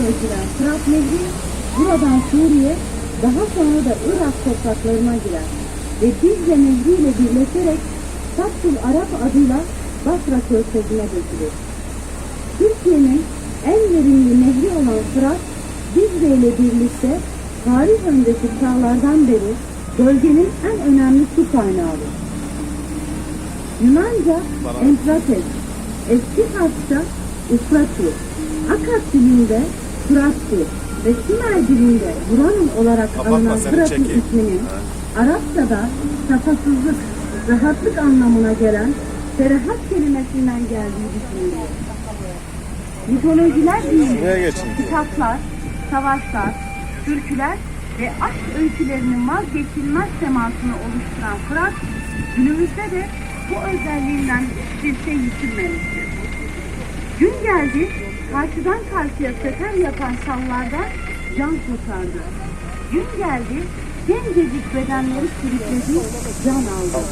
giren Fırat Nehri buradan Suriye daha sonra da Irak topraklarına girer ve Dicle Nehri ile birleşerek Sattul Arap adıyla Basra Körfezi'ne dökülür. Türkiye'nin en verimli nehri olan Fırat, Dicle ile birlikte tarih öncesi çağlardan beri bölgenin en önemli su kaynağıdır. Yunanca Emprates, eski Farsça Ufratu, Akat dilinde Fırat'tı ve Sümer dilinde Buranın olarak Kapatma, alınan Fırat'ın isminin Arapçada şakasızlık, rahatlık anlamına gelen ferahat kelimesinden geldiği düşünülüyor. Mitolojiler değil, kitaplar, savaşlar, türküler ve aşk öykülerinin vazgeçilmez temasını oluşturan Fırat, günümüzde de bu özelliğinden hiçbir şey yitirmemiştir. Gün geldi, karşıdan karşıya sefer yapan şallardan can kurtardı. Gün geldi, gencecik bedenleri sürükledi, can aldı.